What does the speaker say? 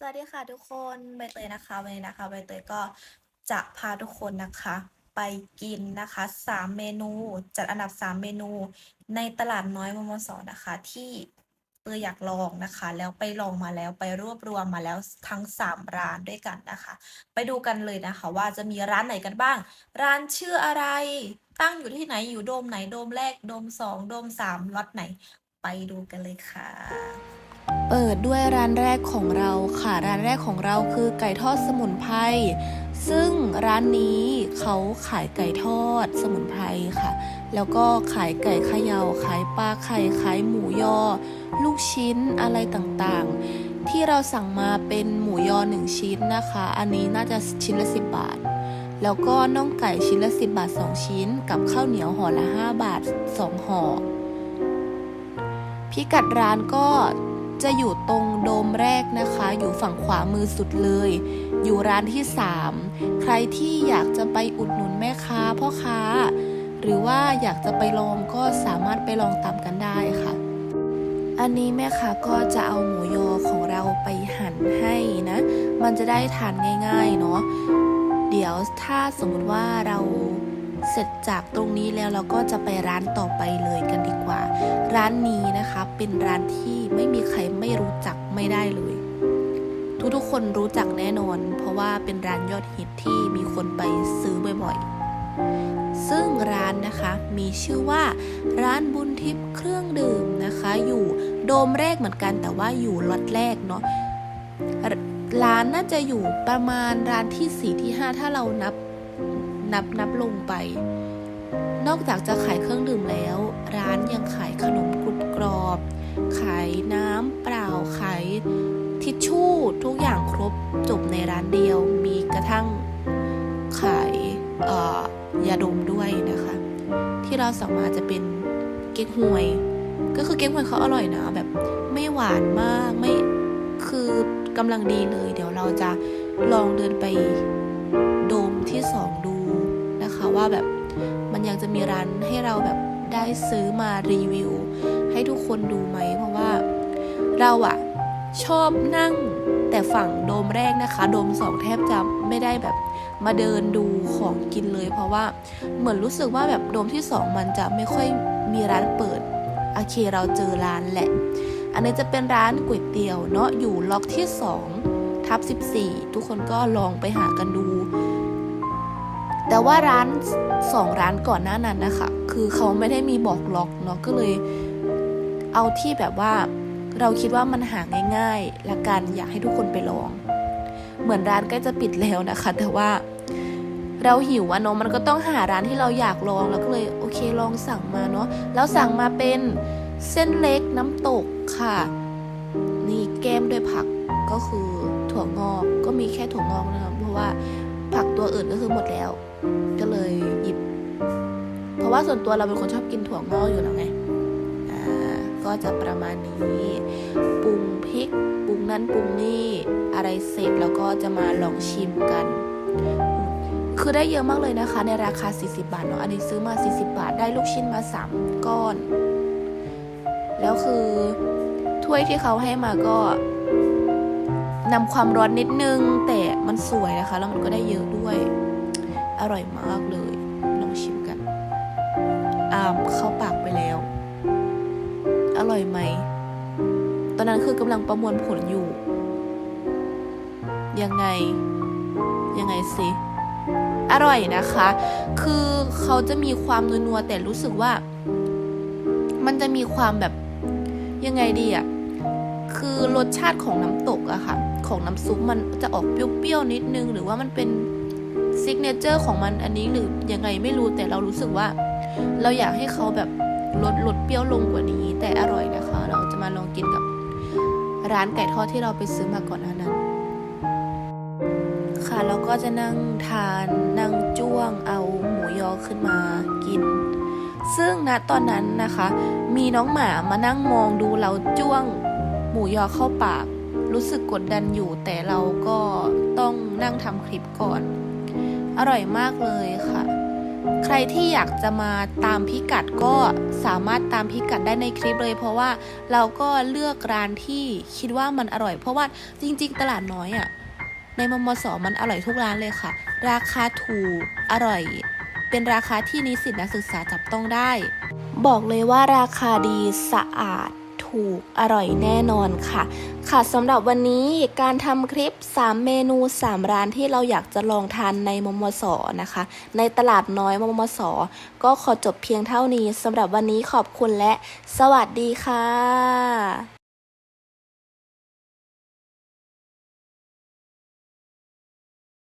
สวัสดีค่ะทุกคนใบเตยนะคะวันนี้นะคะใบเตยก็จะพาทุกคนนะคะ ไปกินนะคะสามเมนูจัดอันดับสามเมนู ในตลาดน้อยมมสนะคะ ที่เตยอยากลองนะคะ แล้วไปลองมาแล้วไปรวบรวมมาแล้วทั้งสามร้านด้วยกันนะคะ ไปดูกันเลยนะคะ ว่าจะมีร้านไหนกันบ้าง ร้านชื่ออะไรตั้งอยู่ที่ไหนอยู่โดมไหนโดมแรกโดมสองโดมสามล็อตไหน ไปดูกันเลยค่ะ เปิดด้วยร้านแรกของเราค่ะ ร้านแรกของเราคือไก่ทอดสมุนไพร ซึ่งร้านนี้เขาขายไก่ทอดสมุนไพรค่ะ แล้วก็ขายไก่ขยา่าขายปลาไข่ขายหมูยอ ลูกชิ้นอะไรต่างๆ ที่เราสั่งมาเป็นหมูยอหนึ่งชิ้นนะคะ อันนี้น่าจะชิ้นละ10บาท แล้วก็น่องไก่ชิ้นละ10บาท2ชิ้น กับข้าวเหนียวห่อละ5บาท2ห่อพิกัดร้านก็ จะอยู่ตรงโดมแรกนะคะ อยู่ฝั่งขวามือสุดเลย อยู่ร้านที่ 3 ใครที่อยากจะไปอุดหนุนแม่ค้าพ่อค้า หรือว่าอยากจะไปลองก็สามารถไปลองตามกันได้ค่ะ อันนี้แม่ค้าก็จะเอาหมูยอของเราไปหั่นให้นะ มันจะได้ทานง่ายๆเนาะเดี๋ยวถ้าสมมติว่าเรา สร็จจากตรงนี้แล้วเราก็จะไปร้านต่อไปเลยกันดีกว่า ร้านนี้นะคะเป็นร้านที่ไม่มีใครไม่รู้จักไม่ได้เลย ทุกๆคนรู้จักแน่นอน เพราะว่าเป็นร้านยอดฮิตที่มีคนไปซื้อบ่อยๆ ซึ่งร้านนะคะมีชื่อว่า ร้านบุญทิพย์เครื่องดื่มนะคะ อยู่โดมแรกเหมือนกันแต่ว่าอยู่ล็อตแรกเนาะรร้านน่าจะอยู่ประมาณร้านที่สี่ที่ห้าถ้าเรานับ นับนับลงไป นอกจากจะขายเครื่องดื่มแล้ว ร้านยังขายขนมกรุบกรอบ ขายน้ำเปล่า ขายทิชชู่ทุกอย่างครบจบในร้านเดียว มีกระทั่งขายยาดมด้วยนะคะ ที่เราสั่งมาจะเป็นเก๊กฮวย ก็คือเก๊กฮวยเขาอร่อยนะแบบไม่หวานมากไม่คือกำลังดีเลย เดี๋ยวเราจะลองเดินไปโดมที่สองดู ว่าแบบมันยังจะมีร้านให้เราแบบได้ซื้อมารีวิว ให้ทุกคนดูไหม เพราะว่าเราอะชอบนั่งแต่ฝั่งโดมแรกนะคะ โดมสองแทบจะไม่ได้แบบมาเดินดูของกินเลย เพราะว่าเหมือนรู้สึกว่าแบบโดมที่สองมันจะไม่ค่อยมีร้านเปิดโอเคเราเจอร้านแหละ อันนี้จะเป็นร้านก๋วยเตี๋ยวเนาะอยู่ล็อกที่2ทับ14 ทุกคนก็ลองไปหากันดู แต่ว่าร้านสองร้านก่อนหน้านั้นนะคะ คือเขาไม่ได้มีบอกล็อกเนาะก็เลย เอาที่แบบว่าเราคิดว่ามันหาง่ายๆละกันอยากให้ทุกคนไปลอง เหมือนร้านใกล้จะปิดแล้วนะคะ แต่ว่าเราหิวอะเนาะมันก็ต้องหาร้านที่เราอยากลองแล้วก็เลยโอเคลองสั่งมาเนาะแล้วสั่งมาเป็นเส้นเล็กน้ำตกค่ะ นี่แก้มด้วยผักก็คือถั่วงอกก็มีแค่ถั่วงอกนะคะเพราะว่า ผักตัวอื่นก็คือหมดแล้ว ก็เลยหยิบ เพราะว่าส่วนตัวเราเป็นคนชอบกินถั่วงอกอยู่แล้วไงอ่าก็จะประมาณนี้ปรุงพริกปรุงนั่นปรุงนี่อะไรเสร็จแล้วก็จะมาลองชิมกัน คือได้เยอะมากเลยนะคะ ในราคา 40 บาทเนาะอันนี้ซื้อมา 40 บาท ได้ลูกชิ้นมา 3 ก้อน แล้วคือถ้วยที่เขาให้มาก็ นำความร้อนนิดนึง แต่มันสวยนะคะ แล้วมันก็ได้เยอะด้วย อร่อยมากเลยลองชิมกันอ่ามเข้าปากไปแล้ว อร่อยไหม ตอนนั้นคือกำลังประมวลผลอยู่ ยังไง ยังไงสิอร่อยนะคะ คือเขาจะมีความนัวๆแต่รู้สึกว่า มันจะมีความแบบยังไงดีอะ คือรสชาติของน้ำตกอะค่ะ ของน้ำซุปมันจะออกเปรี้ยวๆนิดนึง หรือว่ามันเป็นซิกเนเจอร์ของมันอันนี้หรือยังไงไม่รู้แต่เรารู้สึกว่า เราอยากให้เขาแบบลดลดเปรี้ยวลงกว่านี้ แต่อร่อยนะคะ เราจะมาลองกินกับร้านไก่ทอดที่เราไปซื้อมาก่อนหน้านั้น ค่ะแล้วก็จะนั่งทานนั่งจ้วงเอาหมูยอขึ้นมากิน ซึ่งณตอนนั้นนะคะ มีน้องหมามานั่งมองดูเราจ้วง มูยอเข้าปาก รู้สึกกดดันอยู่ แต่เราก็ต้องนั่งทำคลิปก่อน อร่อยมากเลยค่ะ ใครที่อยากจะมาตามพิกัดก็สามารถตามพิกัดได้ในคลิปเลย เพราะว่าเราก็เลือกร้านที่คิดว่ามันอร่อย เพราะว่าจริง ๆ ตลาดน้อยอะ่ะในมมสมันอร่อยทุกร้านเลยค่ะ ราคาถูก อร่อย เป็นราคาที่นิสิตนักศึกษาจับต้องได้ บอกเลยว่าราคาดีสะอาด ถูกอร่อยแน่นอนค่ะ ค่ะสำหรับวันนี้การทำคลิป 3 เมนู 3 ร้านที่เราอยากจะลองทานในมมสนะคะ ในตลาดน้อยมมสก็ขอจบเพียงเท่านี้สำหรับวันนี้ขอบคุณและ สวัสดีค่ะ